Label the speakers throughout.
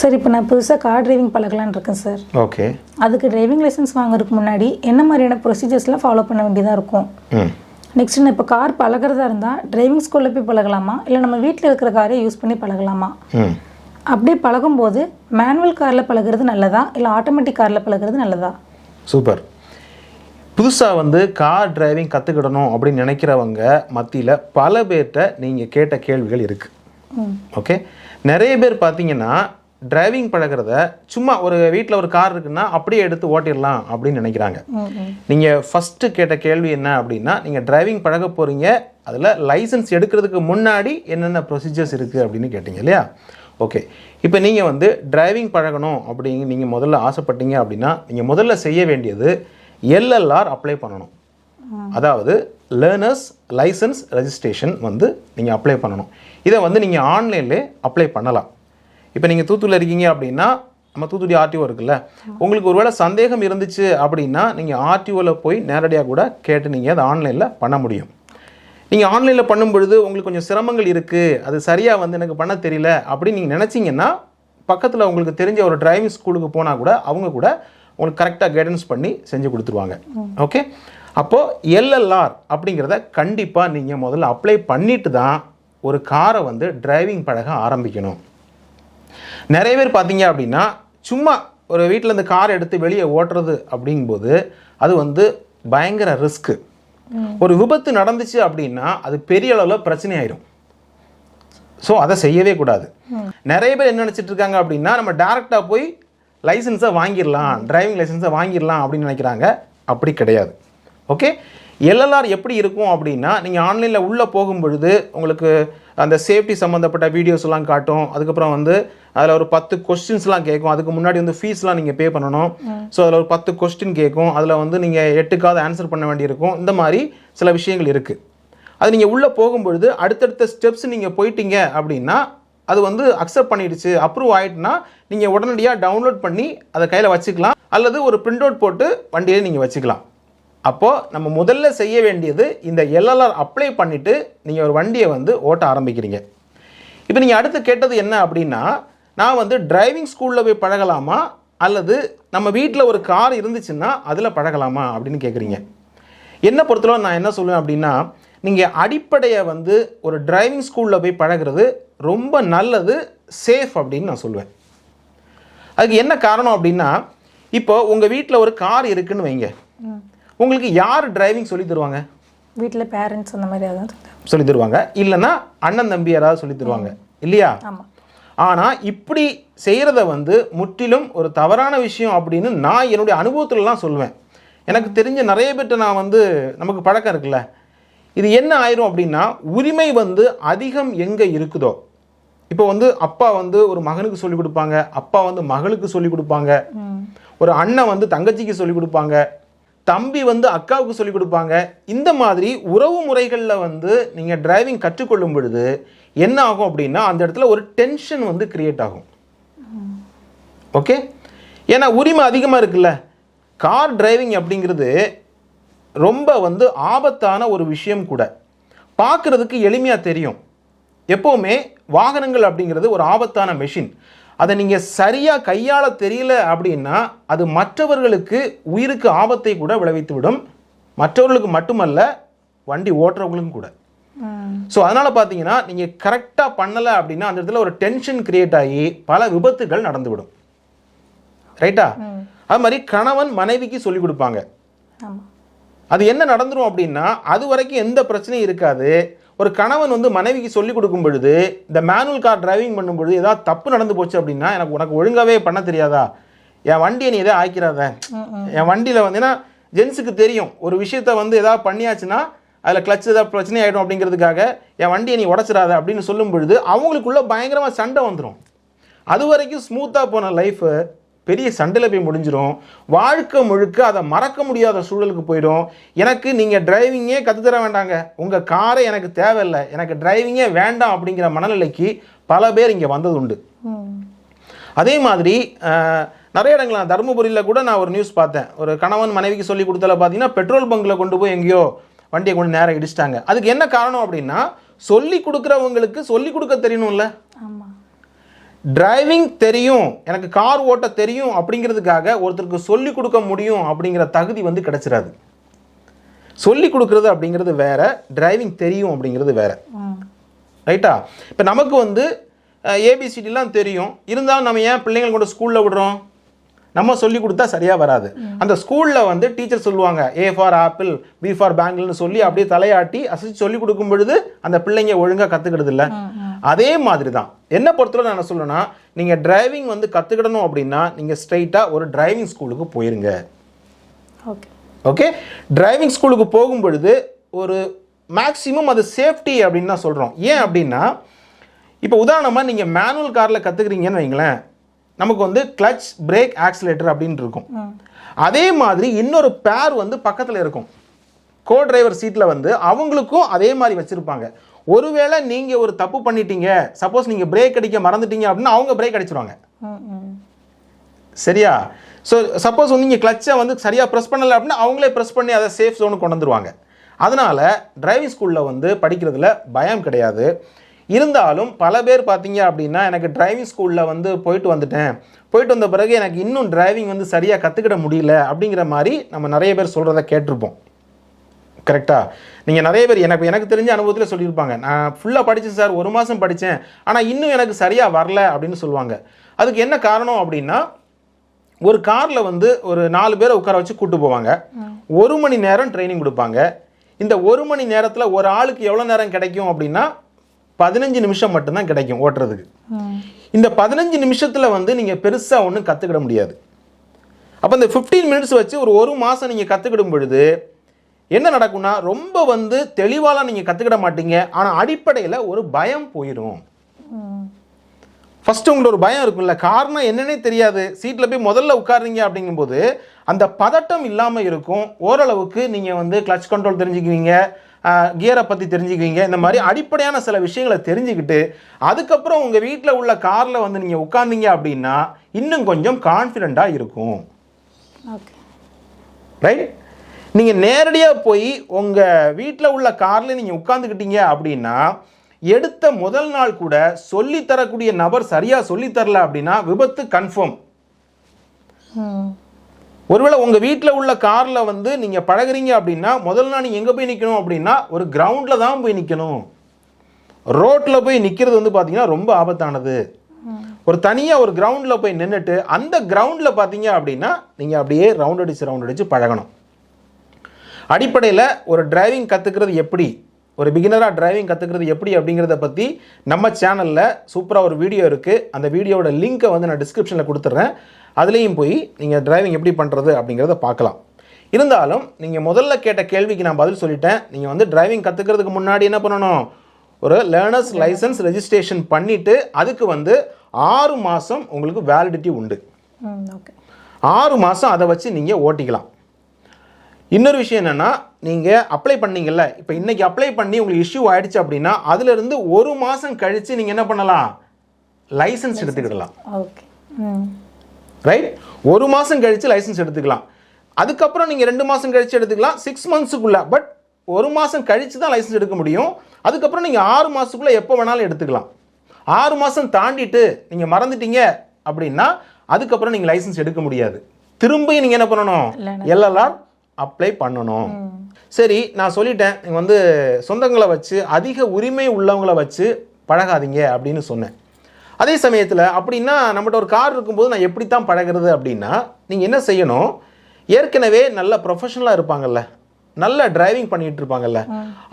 Speaker 1: Sir இப்போ நான் புதுசாக கார் டிரைவிங் பழகலான்னு இருக்கேன் சார்
Speaker 2: ஓகே
Speaker 1: அதுக்கு டிரைவிங் லைசன்ஸ் வாங்குறதுக்கு முன்னாடி என்ன மாதிரியான ப்ரொசீஜர்ஸ்லாம் ஃபாலோ பண்ண வேண்டியதாக இருக்கும்? நெக்ஸ்ட் நான் இப்போ கார் பழகிறதா இருந்தால் டிரைவிங் ஸ்கூலில் போய் பழகலாமா? இல்லை நம்ம வீட்டில் இருக்கிற காரை யூஸ் பண்ணி பழகலாமா? அப்படியே பழகும்போது மேனுவல் காரில் பழகுறது நல்லதா? இல்லை ஆட்டோமேட்டிக் காரில் பழகுறது நல்லதா?
Speaker 2: சூப்பர் புதுசாக வந்து கார் டிரைவிங் கற்றுக்கிடணும் அப்படின்னு நினைக்கிறவங்க மத்தியில் பல பேர்கிட்ட நீங்கள் கேட்ட கேள்விகள் இருக்குது
Speaker 1: ம்.
Speaker 2: ஓகே நிறைய பேர் பார்த்தீங்கன்னா டிரைவிங் பழகிறத சும்மா ஒரு வீட்டில் ஒரு கார் இருக்குன்னா அப்படியே எடுத்து ஓட்டிடலாம் அப்படின்னு நினைக்கிறாங்க. நீங்கள் ஃபஸ்ட்டு கேட்ட கேள்வி என்ன அப்படின்னா நீங்கள் டிரைவிங் பழக போகிறீங்க அதில் லைசன்ஸ் எடுக்கிறதுக்கு முன்னாடி என்னென்ன ப்ரொசீஜர்ஸ் இருக்குது அப்படின்னு கேட்டிங்க இல்லையா? ஓகே இப்போ நீங்கள் வந்து டிரைவிங் பழகணும் அப்படிங்க நீங்கள் முதல்ல ஆசைப்பட்டீங்க அப்படின்னா நீங்கள் முதல்ல செய்ய வேண்டியது எல்எல்ஆர் அப்ளை பண்ணணும். அதாவது லேர்னர்ஸ் லைசன்ஸ் ரெஜிஸ்ட்ரேஷன் வந்து நீங்கள் அப்ளை பண்ணணும். இதை வந்து நீங்கள் ஆன்லைன்லேயே அப்ளை பண்ணலாம். இப்போ நீங்கள் தூத்துக்குடியில் இருக்கீங்க அப்படின்னா நம்ம தூத்துக்குடி ஆர்டிஓ இருக்குல்ல உங்களுக்கு ஒருவேளை சந்தேகம் இருந்துச்சு அப்படின்னா நீங்கள் ஆர்டிஓவில் போய் நேரடியாக கூட கேட்டு நீங்கள் அதை ஆன்லைனில் பண்ண முடியும். நீங்கள் ஆன்லைனில் பண்ணும் பொழுது உங்களுக்கு கொஞ்சம் சிரமங்கள் இருக்குது அது சரியாக வந்து எனக்கு பண்ண தெரியல அப்படின்னு நீங்கள் நினச்சிங்கன்னா பக்கத்தில் உங்களுக்கு தெரிஞ்ச ஒரு டிரைவிங் ஸ்கூலுக்கு போனால் கூட அவங்க கூட உங்களுக்கு கரெக்டாக கைடன்ஸ் பண்ணி செஞ்சு கொடுத்துருவாங்க. ஓகே அப்போது எல்எல்ஆர் அப்படிங்கிறத கண்டிப்பாக நீங்கள் முதல்ல அப்ளை பண்ணிட்டு தான் ஒரு காரை வந்து டிரைவிங் பழக ஆரம்பிக்கணும். நிறைய பேர் பார்த்தீங்க அப்படின்னா சும்மா ஒரு வீட்டில் இருந்து கார் எடுத்து வெளியே ஓட்டுறது அப்படிங்கும்போது அது வந்து பயங்கர ரிஸ்க்கு ஒரு விபத்து நடந்துச்சு அப்படின்னா அது பெரிய அளவில் பிரச்சனை ஆயிரும் ஸோ அதை செய்யவே கூடாது. நிறைய பேர் என்ன நினச்சிட்டு இருக்காங்க அப்படின்னா நம்ம டேரெக்டாக போய் லைசன்ஸை வாங்கிடலாம் டிரைவிங் லைசன்ஸை வாங்கிடலாம் அப்படின்னு நினைக்கிறாங்க. அப்படி கிடையாது. ஓகே எல்எல்ஆர் எப்படி இருக்கும் அப்படின்னா நீங்கள் ஆன்லைனில் உள்ளே போகும் பொழுது உங்களுக்கு அந்த சேஃப்டி சம்மந்தப்பட்ட வீடியோஸ் எல்லாம் காட்டும். அதுக்கப்புறம் வந்து அதில் ஒரு பத்து கொஸ்டின்ஸ்லாம் கேட்கும். அதுக்கு முன்னாடி வந்து ஃபீஸ்லாம் நீங்கள் பே பண்ணணும். ஸோ அதில் ஒரு பத்து கொஸ்டின் கேட்கும். அதில் வந்து நீங்கள் எட்டுக்காவது ஆன்சர் பண்ண வேண்டியிருக்கும். இந்த மாதிரி சில விஷயங்கள் இருக்குது அது நீங்கள் உள்ளே போகும்பொழுது அடுத்தடுத்த ஸ்டெப்ஸ் நீங்கள் போயிட்டீங்க அப்படின்னா அது வந்து அக்செப்ட் பண்ணிடுச்சு அப்ரூவ் ஆயிட்டுனா நீங்கள் உடனடியாக டவுன்லோட் பண்ணி அதை கையில் வச்சுக்கலாம். அல்லது ஒரு பிரிண்ட் அவுட் போட்டு வண்டியை நீங்கள் வச்சுக்கலாம். அப்போது நம்ம முதல்ல செய்ய வேண்டியது இந்த எல்எல்ஆர் அப்ளை பண்ணிவிட்டு நீங்கள் ஒரு வண்டியை வந்து ஓட்ட ஆரம்பிக்கிறீங்க. இப்போ நீங்கள் அடுத்து கேட்டது என்ன அப்படின்னா நான் வந்து டிரைவிங் ஸ்கூலில் போய் பழகலாமா? அல்லது நம்ம வீட்டில் ஒரு கார் இருந்துச்சுன்னா அதில் பழகலாமா? அப்படின்னு கேட்குறீங்க என்னை பொறுத்தளவு நான் என்ன சொல்லுவேன் அப்படின்னா நீங்கள் அடிப்படையை வந்து ஒரு டிரைவிங் ஸ்கூலில் போய் பழகுறது ரொம்ப நல்லது சேஃப் அப்படின்னு நான் சொல்லுவேன். அதுக்கு என்ன காரணம் அப்படின்னா இப்போ உங்கள் வீட்டில் ஒரு கார் இருக்குன்னு வைங்க. உங்களுக்கு யார் டிரைவிங் சொல்லி தருவாங்க?
Speaker 1: வீட்டில் பேரண்ட்ஸ் அந்த மாதிரி ஏதாவது
Speaker 2: சொல்லி தருவாங்க. இல்லைன்னா அண்ணன் தம்பி யாராவது சொல்லி தருவாங்க. இல்லையா? ஆனால் இப்படி செய்கிறத வந்து முற்றிலும் ஒரு தவறான விஷயம் அப்படின்னு நான் என்னுடைய அனுபவத்துலலாம் சொல்லுவேன் எனக்கு தெரிஞ்ச நிறைய பேர்ட்ட நான் வந்து நமக்கு பழக்கம் இருக்குல்ல. இது என்ன ஆயிரும் அப்படின்னா உரிமை வந்து அதிகம் எங்கே இருக்குதோ. இப்போ வந்து அப்பா வந்து ஒரு மகனுக்கு சொல்லி கொடுப்பாங்க. அப்பா வந்து மகளுக்கு சொல்லி கொடுப்பாங்க. ஒரு அண்ணன் வந்து தங்கச்சிக்கு சொல்லி கொடுப்பாங்க. தம்பி வந்து அக்காவுக்கு சொல்லிக் கொடுப்பாங்க. இந்த மாதிரி உறவு முறைகளில் வந்து நீங்கள் டிரைவிங் கற்றுக்கொள்ளும் பொழுது என்ன ஆகும் அப்படின்னா அந்த இடத்துல ஒரு டென்ஷன் வந்து கிரியேட் ஆகும். ஓகே ஏன்னா உரிமை அதிகமாக இருக்குல்ல? கார் டிரைவிங் அப்படிங்கிறது ரொம்ப வந்து ஆபத்தான ஒரு விஷயம் கூட. பார்க்குறதுக்கு எளிமையாக தெரியும். எப்போவுமே வாகனங்கள் அப்படிங்கிறது ஒரு ஆபத்தான மெஷின் அதை நீங்கள் சரியாக கையாள தெரியல அப்படின்னா அது மற்றவர்களுக்கு உயிருக்கு ஆபத்தை கூட விளைவித்து விடும் மற்றவர்களுக்கு மட்டுமல்ல வண்டி ஓட்டுறவங்களுக்கும் கூட. ஸோ அதனால் பார்த்தீங்கன்னா நீங்கள் கரெக்டாக பண்ணலை அப்படின்னா அந்த இடத்துல ஒரு டென்ஷன் கிரியேட் ஆகி பல விபத்துகள் நடந்துவிடும். ரைட்டா அது மாதிரி கணவன் மனைவிக்கு சொல்லிக் கொடுப்பாங்க. அது என்ன நடந்துரும் அப்படின்னா அது வரைக்கும் எந்த பிரச்சனையும் இருக்காது. ஒரு கணவன் வந்து மனைவிக்கு சொல்லிக் கொடுக்கும் பொழுது இந்த மேனுவல் கார் டிரைவிங் பண்ணும் பொழுது ஏதாவது தப்பு நடந்து போச்சு அப்படின்னா எனக்கு உனக்கு ஒழுங்காவே பண்ண தெரியாதா? என் வண்டியை நீ எதாவது ஆய்க்கிறாத என் வண்டியில் வந்து ஏன்னா ஜென்ஸுக்கு தெரியும். ஒரு விஷயத்த வந்து ஏதாவது பண்ணியாச்சுன்னா அதில் கிளச் ஏதாவது பிரச்சனை ஆகிடும் அப்படிங்கிறதுக்காக என் வண்டியை நீ உடச்சிடாத அப்படின்னு சொல்லும் பொழுது அவங்களுக்குள்ள பயங்கரமாக சண்டை வந்துடும் அது வரைக்கும் ஸ்மூத்தாக போன லைஃபு பெரிய சண்டையில் போய் முடிஞ்சிடும் வாழ்க்கை முழுக்க அதை மறக்க முடியாத சூழலுக்கு போயிடும். எனக்கு நீங்கள் டிரைவிங்கே கற்றுத்தர வேண்டாங்க. உங்கள் காரை எனக்கு தேவையில்லை. எனக்கு டிரைவிங்கே வேண்டாம் அப்படிங்கிற மனநிலைக்கு பல பேர் இங்கே வந்தது உண்டு அதே மாதிரி நிறைய இடங்கள் தருமபுரியில் கூட நான் ஒரு நியூஸ் பார்த்தேன். ஒரு கணவன் மனைவிக்கு சொல்லி கொடுத்தல பார்த்தீங்கன்னா பெட்ரோல் பங்கில் கொண்டு போய் எங்கேயோ வண்டியை கொண்டு நேரம் இடிச்சிட்டாங்க. அதுக்கு என்ன காரணம் அப்படின்னா சொல்லி கொடுக்குறவங்களுக்கு சொல்லி கொடுக்க தெரியணும்ல. டிரைவிங் தெரியும் எனக்கு கார் ஓட்ட தெரியும் அப்படிங்கிறதுக்காக ஒருத்தருக்கு சொல்லி கொடுக்க முடியும் அப்படிங்கிற தகுதி வந்து கிடைச்சிடாது சொல்லி கொடுக்கறது அப்படிங்கிறது வேற டிரைவிங் தெரியும் அப்படிங்கிறது வேற. ரைட்டா? இப்போ நமக்கு வந்து ஏபிசிடிலாம் தெரியும். இருந்தாலும் நம்ம ஏன் பிள்ளைங்களை கொண்டு ஸ்கூலில் விடுறோம்? நம்ம சொல்லி கொடுத்தா சரியாக வராது. அந்த ஸ்கூலில் வந்து டீச்சர் சொல்லுவாங்க A for apple B for பேங்கிள்னு சொல்லி அப்படியே தலையாட்டி அசைச்சு சொல்லி கொடுக்கும் பொழுது அந்த பிள்ளைங்க ஒழுங்காக கற்றுக்கிறது இல்லை அதே மாதிரி தான் என்ன பொறுத்தவரை நான் என்ன சொல்லுவேன்னா நீங்கள் டிரைவிங் வந்து கற்றுக்கிடணும் அப்படின்னா நீங்கள் ஸ்ட்ரைட்டாக ஒரு டிரைவிங் ஸ்கூலுக்கு போயிருங்க.
Speaker 1: ஓகே
Speaker 2: ஓகே டிரைவிங் ஸ்கூலுக்கு போகும் பொழுது ஒரு மேக்ஸிமம் அது சேஃப்டி அப்படின்னு தான் சொல்கிறோம் ஏன் அப்படின்னா இப்போ உதாரணமாக நீங்கள் மேனுவல் காரில் கற்றுக்குறீங்கன்னு வைங்களேன். நமக்கு வந்து கிளச் பிரேக் ஆக்சிலேட்டர் அப்படின்னு இருக்கும். அதே மாதிரி இன்னொரு பேர் வந்து பக்கத்தில் இருக்கும். கோ டிரைவர் சீட்டில் வந்து அவங்களுக்கும் அதே மாதிரி வச்சுருப்பாங்க. ஒருவேளை நீங்கள் ஒரு தப்பு பண்ணிட்டீங்க. சப்போஸ் நீங்கள் பிரேக் அடிக்க மறந்துட்டீங்க அப்படின்னா அவங்க பிரேக் அடிச்சிருவாங்க. சரியா? ஸோ சப்போஸ் வந்து நீங்கள் கிளச்சை வந்து சரியாக ப்ரெஸ் பண்ணலை அப்படின்னா அவங்களே ப்ரெஸ் பண்ணி அதை சேஃப் ஜோனுக்கு கொண்டு வந்துருவாங்க. அதனால் டிரைவிங் ஸ்கூலில் வந்து படிக்கிறதுல பயம் கிடையாது. இருந்தாலும் பல பேர் பார்த்தீங்க அப்படின்னா எனக்கு டிரைவிங் ஸ்கூலில் வந்து போயிட்டு வந்துட்டேன். போயிட்டு வந்த பிறகு எனக்கு இன்னும் டிரைவிங் வந்து சரியாக கற்றுக்கிட முடியல அப்படிங்கிற மாதிரி நம்ம நிறைய பேர் சொல்கிறத கேட்டிருப்போம். கரெக்டாக நீங்கள் நிறைய பேர் எனக்கு எனக்கு தெரிஞ்ச அனுபவத்தில் சொல்லியிருப்பாங்க. நான் ஃபுல்லாக படித்தேன் சார் ஒரு மாதம் படித்தேன் ஆனால் இன்னும் எனக்கு சரியாக வரல அப்படின்னு சொல்லுவாங்க. அதுக்கு என்ன காரணம் அப்படின்னா ஒரு காரில் வந்து ஒரு நாலு பேரை உட்கார வச்சு கூட்டு போவாங்க. ஒரு மணி நேரம் ட்ரைனிங் கொடுப்பாங்க. இந்த ஒரு மணி நேரத்தில் ஒரு ஆளுக்கு எவ்வளோ நேரம் கிடைக்கும் அப்படின்னா பதினஞ்சு நிமிஷம் மட்டும்தான் கிடைக்கும் ஓட்டுறதுக்கு. இந்த பதினஞ்சு நிமிஷத்தில் வந்து நீங்கள் பெருசாக ஒன்றும் கற்றுக்கிட முடியாது. அப்போ இந்த 15 மினிட்ஸ் வச்சு ஒரு ஒரு மாதம் நீங்கள் கற்றுக்கிடும் பொழுது என்ன நடக்கும்னா ரொம்ப வந்து தெளிவாலாம் நீங்கள் கற்றுக்கிட மாட்டீங்க. ஆனால் அடிப்படையில் ஒரு பயம் போயிடும்
Speaker 1: ம்
Speaker 2: ஃபர்ஸ்ட் உங்களுக்கு ஒரு பயம் இருக்கும்ல. காரணம் என்னன்னே தெரியாது. சீட்டில் போய் முதல்ல உட்காருங்க அப்படிங்கும்போது அந்த பதட்டம் இல்லாமல் இருக்கும். ஓரளவுக்கு நீங்கள் வந்து கிளச் கண்ட்ரோல் தெரிஞ்சுக்குவீங்க. கியரை பற்றி தெரிஞ்சுக்குவீங்க. இந்த மாதிரி அடிப்படையான சில விஷயங்களை தெரிஞ்சுக்கிட்டு அதுக்கப்புறம் உங்கள் வீட்டில் உள்ள காரில் வந்து நீங்கள் உட்கார்ந்தீங்க அப்படின்னா இன்னும் கொஞ்சம் கான்ஃபிடெண்ட்டாக இருக்கும். ரைட் நீங்கள் நேரடியாக போய் உங்கள் வீட்டில் உள்ள காரில் நீங்கள் உட்காந்துக்கிட்டீங்க அப்படின்னா எடுத்த முதல் நாள் கூட சொல்லித் தரக்கூடிய நபர் சரியாக சொல்லித் தரல அப்படின்னா விபத்து கன்ஃபார்ம் ஒருவேளை உங்கள் வீட்டில் உள்ள காரில் வந்து நீங்கள் பழகுறீங்க அப்படின்னா முதல் நாள் நீங்கள் எங்கே போய் நிற்கணும் அப்படின்னா ஒரு கிரவுண்டில் தான் போய் நிற்கணும் ரோட்டில் போய் நிற்கிறது வந்து பார்த்தீங்கன்னா ரொம்ப ஆபத்தானது. ஒரு தனியாக ஒரு கிரவுண்டில் போய் நின்றுட்டு அந்த கிரவுண்டில் பார்த்தீங்க அப்படின்னா நீங்கள் அப்படியே ரவுண்ட் அடிச்சு ரவுண்ட் அடிச்சு பழகணும். அடிப்படையில் ஒரு டிரைவிங் கற்றுக்கிறது எப்படி? ஒரு பிகினராக டிரைவிங் கற்றுக்கிறது எப்படி அப்படிங்கிறத பற்றி நம்ம சேனலில் சூப்பராக ஒரு வீடியோ இருக்குது அந்த வீடியோவோட லிங்க்கை வந்து நான் டிஸ்கிரிப்ஷனில் கொடுத்துட்றேன் அதுலேயும் போய் நீங்கள் டிரைவிங் எப்படி பண்ணுறது அப்படிங்கிறத பார்க்கலாம். இருந்தாலும் நீங்கள் முதல்ல கேட்ட கேள்விக்கு நான் பதில் சொல்லிட்டேன். நீங்கள் வந்து டிரைவிங் கற்றுக்கிறதுக்கு முன்னாடி என்ன பண்ணணும்? ஒரு லேர்னர்ஸ் லைசன்ஸ் ரெஜிஸ்ட்ரேஷன் பண்ணிவிட்டு அதுக்கு வந்து ஆறு மாதம் உங்களுக்கு வேலிடிட்டி உண்டு. ஆறு மாதம் அதை வச்சு நீங்கள் ஓட்டிக்கலாம். இன்னொரு விஷயம் என்னென்னா நீங்கள் அப்ளை பண்ணீங்கல்ல இப்போ இன்றைக்கி அப்ளை பண்ணி உங்களுக்கு இஷ்யூ ஆயிடுச்சு அப்படின்னா அதுலேருந்து ஒரு மாதம் கழித்து நீங்கள் என்ன பண்ணலாம்? லைசன்ஸ் எடுத்துக்கிடலாம்.
Speaker 1: ஓகே
Speaker 2: ரைட் ஒரு மாதம் கழித்து லைசன்ஸ் எடுத்துக்கலாம். அதுக்கப்புறம் நீங்கள் ரெண்டு மாதம் கழித்து எடுத்துக்கலாம் சிக்ஸ் மந்த்ஸுக்குள்ளே பட் ஒரு மாதம் கழித்து தான் லைசன்ஸ் எடுக்க முடியும். அதுக்கப்புறம் நீங்கள் ஆறு மாதத்துக்குள்ளே எப்போ வேணாலும் எடுத்துக்கலாம். ஆறு மாதம் தாண்டிட்டு நீங்கள் மறந்துட்டீங்க அப்படின்னா அதுக்கப்புறம் நீங்கள் லைசன்ஸ் எடுக்க முடியாது. திரும்பியும் நீங்கள் என்ன பண்ணணும்? எல்எல்ஆர் அப்ளை பண்ணணும். சரி நான் சொல்லிட்டேன். நீங்கள் வந்து சொந்தங்களை வச்சு அதிக உரிமை உள்ளவங்களை வச்சு பழகாதீங்க அப்படின்னு சொன்னேன். அதே சமயத்தில் அப்படின்னா நம்மகிட்ட ஒரு கார் இருக்கும்போது நான் எப்படி தான் பழகிறது அப்படின்னா நீங்கள் என்ன செய்யணும்? ஏற்கனவே நல்ல ப்ரொஃபஷனலாக இருப்பாங்கல்ல. நல்ல டிரைவிங் பண்ணிட்டு இருப்பாங்கல்ல.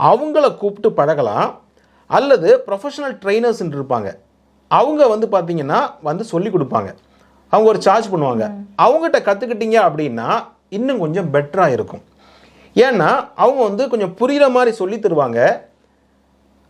Speaker 2: அவங்கள கூப்பிட்டு பழகலாம். அல்லது ப்ரொஃபஷனல் ட்ரைனர்ஸ் இருப்பாங்க. அவங்க வந்து பார்த்தீங்கன்னா வந்து சொல்லி கொடுப்பாங்க. அவங்க ஒரு சார்ஜ் பண்ணுவாங்க. அவங்ககிட்ட கற்றுக்கிட்டீங்க அப்படின்னா இன்னும் கொஞ்சம் பெட்டராக இருக்கும். ஏன்னா அவங்க வந்து கொஞ்சம் புரிகிற மாதிரி சொல்லி தருவாங்க.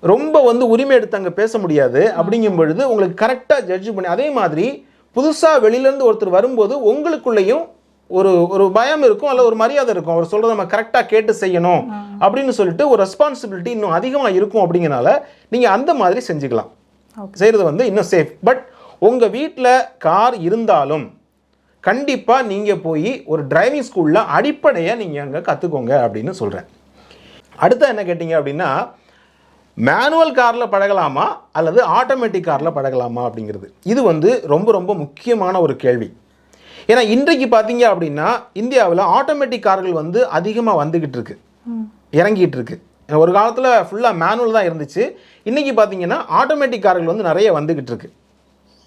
Speaker 2: ரொம்ப வந்து உரிமை எடுத்து அங்கே பேச முடியாது. அப்படிங்கும் பொழுது உங்களுக்கு கரெக்டாக ஜட்ஜ் பண்ணி அதே மாதிரி புதுசாக வெளியிலேருந்து ஒருத்தர் வரும்போது உங்களுக்குள்ளேயும் ஒரு ஒரு பயம் இருக்கும் அல்ல ஒரு மரியாதை இருக்கும். அவர் சொல்கிறத நம்ம கரெக்டாக கேட்டு செய்யணும் அப்படின்னு சொல்லிட்டு ஒரு ரெஸ்பான்சிபிலிட்டி இன்னும் அதிகமாக இருக்கும் அப்படிங்கனால நீங்கள் அந்த மாதிரி செஞ்சுக்கலாம். செய்கிறது வந்து இன்னும் சேஃப் பட் உங்கள் வீட்டில் கார் இருந்தாலும் கண்டிப்பாக நீங்கள் போய் ஒரு டிரைவிங் ஸ்கூலில் அடிப்படையை நீங்கள் அங்கே கற்றுக்கோங்க அப்படின்னு சொல்கிறேன் அடுத்து என்ன கேட்டிங்க அப்படின்னா மேனுவல் காரில் பழகலாமா அல்லது ஆட்டோமேட்டிக் காரில் பழகலாமா அப்படிங்கிறது? இது வந்து ரொம்ப ரொம்ப முக்கியமான ஒரு கேள்வி. ஏன்னா இன்றைக்கு பார்த்தீங்க அப்படின்னா இந்தியாவில் ஆட்டோமேட்டிக் கார்கள் வந்து அதிகமாக வந்துக்கிட்டு இருக்கு. இறங்கிட்டு இருக்கு. ஒரு காலத்தில் ஃபுல்லாக மேனுவல் தான் இருந்துச்சு. இன்றைக்கி பார்த்தீங்கன்னா ஆட்டோமேட்டிக் கார்கள் வந்து நிறைய வந்துக்கிட்டு இருக்கு.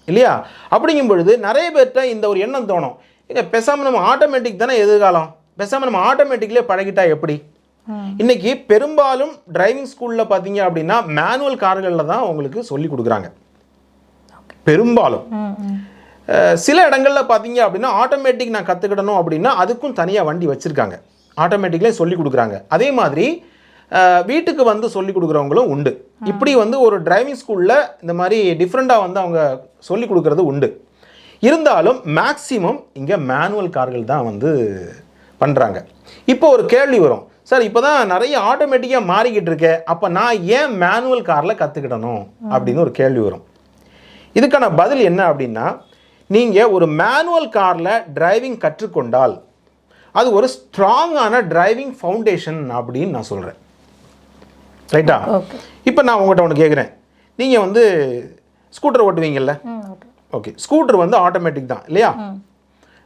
Speaker 2: இல்லையா? அப்படிங்கும் பொழுது நிறைய பேர்கிட்ட இந்த ஒரு எண்ணம் தோணும். ஏங்க பேசாமல் நம்ம ஆட்டோமேட்டிக் தானே எதிர்காலம்? பேசாமல் நம்ம ஆட்டோமேட்டிக்லேயே பழகிட்டா எப்படி? இன்னைக்கு பெரும்பாலும் டிரைவிங் ஸ்கூலில் பார்த்தீங்க அப்படின்னா மேனுவல் கார்களில் தான் உங்களுக்கு சொல்லி கொடுக்குறாங்க. பெரும்பாலும். சில இடங்களில் பார்த்தீங்க அப்படின்னா ஆட்டோமேட்டிக் நான் கற்றுக்கிடணும் அப்படின்னா அதுக்கும் தனியாக வண்டி வச்சுருக்காங்க. ஆட்டோமேட்டிக்லேயே சொல்லி கொடுக்குறாங்க. அதே மாதிரி வீட்டுக்கு வந்து சொல்லிக் கொடுக்குறவங்களும் உண்டு. இப்படி வந்து ஒரு டிரைவிங் ஸ்கூலில் இந்த மாதிரி டிஃப்ரெண்ட்டாக வந்து அவங்க சொல்லிக் கொடுக்குறது உண்டு. இருந்தாலும் மேக்ஸிமம் இங்கே மேனுவல் கார்கள் தான் வந்து பண்ணுறாங்க இப்போ ஒரு கேள்வி வரும். சார் இப்போ தான் நிறைய ஆட்டோமேட்டிக்காக மாறிக்கிட்டு இருக்கேன் அப்போ நான் ஏன் மேனுவல் காரில் கற்றுக்கிடணும் அப்படின்னு ஒரு கேள்வி வரும். இதுக்கான பதில் என்ன அப்படின்னா நீங்கள் ஒரு மேனுவல் காரில் டிரைவிங் கற்றுக்கொண்டால் அது ஒரு ஸ்ட்ராங்கான டிரைவிங் ஃபவுண்டேஷன் அப்படின்னு நான் சொல்கிறேன் ரைட்டா இப்போ நான் உங்கள்கிட்ட ஒன்று கேட்குறேன் நீங்கள் வந்து ஸ்கூட்டர் ஓட்டுவீங்கல்ல?
Speaker 1: ஓகே
Speaker 2: ஸ்கூட்டர் வந்து ஆட்டோமேட்டிக் தான் இல்லையா?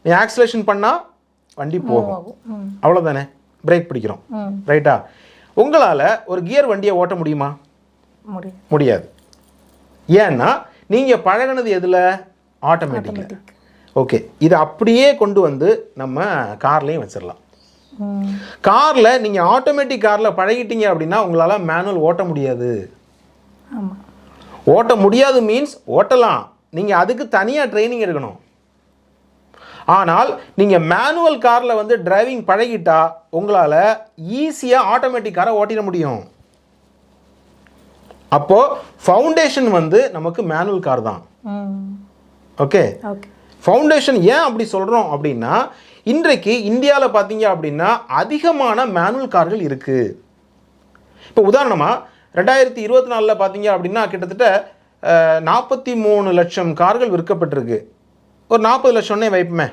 Speaker 2: நீ ஆக்சிலேஷன் பண்ணால் வண்டி போகும். அவ்வளோதானே பிரேக் பிடிக்கிறோம். ரைட்டா உங்களால் ஒரு கியர் வண்டியை ஓட்ட முடியுமா? முடியாது. ஏன்னா நீங்கள் பழகுனது எதில்? ஆட்டோமேட்டிக்கில்
Speaker 1: ஆட்டோமேட்டிக்
Speaker 2: ஓகே இதை அப்படியே கொண்டு வந்து நம்ம கார்லேயும் வச்சிடலாம் காரில் நீங்கள் ஆட்டோமேட்டிக் காரில் பழகிட்டீங்க அப்படின்னா உங்களால் மேனுவல் ஓட்ட முடியாது. ஓட்ட முடியாது மீன்ஸ் ஓட்டலாம். நீங்கள் அதுக்கு தனியாக ட்ரைனிங் எடுக்கணும். ஆனால் நீங்கள் மேனுவல் காரில் வந்து டிரைவிங் பழகிட்டா உங்களால் ஈஸியாக ஆட்டோமேட்டிக் காரை ஓட்டிட முடியும். அப்போது ஃபவுண்டேஷன் வந்து நமக்கு மேனுவல் கார் தான். ஓகே ஃபவுண்டேஷன் ஏன் அப்படி சொல்கிறோம் அப்படின்னா இன்றைக்கு இந்தியாவில் பார்த்தீங்க அப்படின்னா அதிகமான மேனுவல் கார்கள் இருக்குது இப்போ உதாரணமாக ரெண்டாயிரத்தி இருபத்தி நாலில் பார்த்தீங்க அப்படின்னா கிட்டத்தட்ட நாற்பத்தி மூணு லட்சம் கார்கள் விற்கப்பட்டிருக்கு. ஒரு நாற்பது லட்சம்னே வைப்போமே.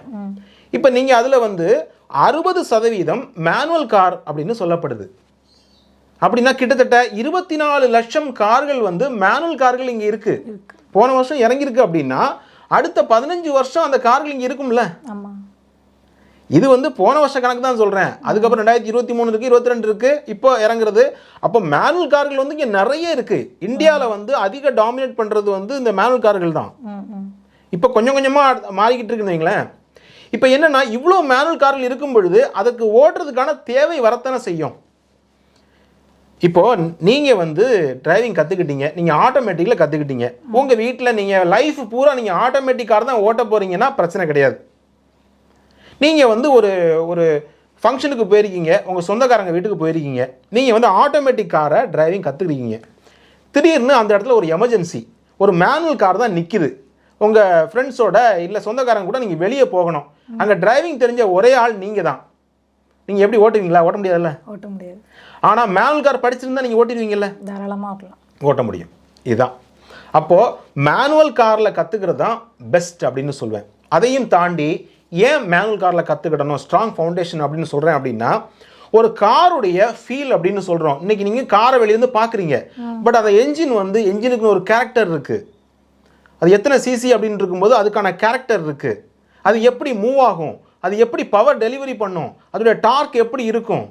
Speaker 2: இப்போ நீங்கள் அதில் வந்து அறுபது சதவீதம் மேனுவல் கார் அப்படின்னு சொல்லப்படுது. அப்படின்னா கிட்டத்தட்ட இருபத்தி நாலு லட்சம் கார்கள் வந்து மேனுவல் கார்கள் இங்கே இருக்குது
Speaker 1: இருக்கு.
Speaker 2: போன வருஷம் இறங்கியிருக்கு அப்படின்னா அடுத்த பதினஞ்சு வருஷம் அந்த கார்கள் இங்கே இருக்கும்ல. இது வந்து போன வருஷ கணக்கு தான் சொல்கிறேன் அதுக்கப்புறம் ரெண்டாயிரத்தி இருபத்தி மூணு இருக்குது இருபத்தி ரெண்டு இருக்குது இப்போ இறங்குறது. அப்போ மேனுவல் கார்கள் வந்து இங்கே நிறைய இருக்குது இந்தியாவில் வந்து அதிக டாமினேட் பண்ணுறது வந்து இந்த மேனுவல் கார்கள் தான். இப்போ கொஞ்சம் கொஞ்சமாக மாறிக்கிட்டு இருக்குன்னு வைங்களேன். இப்போ என்னன்னா இவ்வளோ மேனுவல் கார்கள் இருக்கும் பொழுது அதுக்கு ஓட்டுறதுக்கான தேவை வரத்தானே செய்யும். இப்போ நீங்கள் வந்து டிரைவிங் கற்றுக்கிட்டீங்க நீங்கள் ஆட்டோமேட்டிக்கில் கற்றுக்கிட்டீங்க உங்கள் வீட்டில் நீங்கள் லைஃப் பூரா நீங்கள் ஆட்டோமேட்டிக் கார் தான் ஓட்ட போகிறீங்கன்னா பிரச்சனை கிடையாது. நீங்கள் வந்து ஒரு ஒரு ஃபங்க்ஷனுக்கு போயிருக்கீங்க உங்கள் சொந்தக்காரங்க வீட்டுக்கு போயிருக்கீங்க நீங்கள் வந்து ஆட்டோமேட்டிக் காரை டிரைவிங் கற்றுக்குறீங்க திடீர்னு அந்த இடத்துல ஒரு எமர்ஜென்சி ஒரு மேனுவல் கார் தான் நிற்கிது உங்கள் ஃப்ரெண்ட்ஸோட இல்லை சொந்தக்காரங்க கூட நீங்கள் வெளியே போகணும். அங்கே டிரைவிங் தெரிஞ்ச ஒரே ஆள் நீங்கள் தான். நீங்கள் எப்படி ஓட்டுவீங்களா? ஓட்ட முடியாதுல்ல?
Speaker 1: ஓட்ட முடியாது.
Speaker 2: ஆனால் மேனுவல் கார் படிச்சிருந்தா நீங்கள் ஓட்டிடுவீங்கல்ல?
Speaker 1: தாராளமாக ஓட்டலாம்.
Speaker 2: ஓட்ட முடியும். இதுதான். அப்போது மேனுவல் காரில் கற்றுக்கிறது தான் பெஸ்ட் அப்படின்னு சொல்வேன். அதையும் தாண்டி ஏன் மேனுவல் காரில் கற்றுக்கிடணும் ஸ்ட்ராங் ஃபவுண்டேஷன் அப்படின்னு சொல்கிறேன் அப்படின்னா ஒரு காருடைய ஃபீல் அப்படின்னு சொல்கிறோம் இன்னைக்கு நீங்கள் காரை வெளியிருந்து பார்க்குறீங்க. பட் அந்த என்ஜின் வந்து என்ஜினுக்குன்னு ஒரு கேரக்டர் இருக்குது அது எத்தனை சிசி அப்படின்னு இருக்கும்போது அதுக்கான கேரக்டர் இருக்குது அது எப்படி மூவ் ஆகும்? அது எப்படி பவர் டெலிவரி பண்ணும்? அதோடைய டார்க் எப்படி இருக்கும்?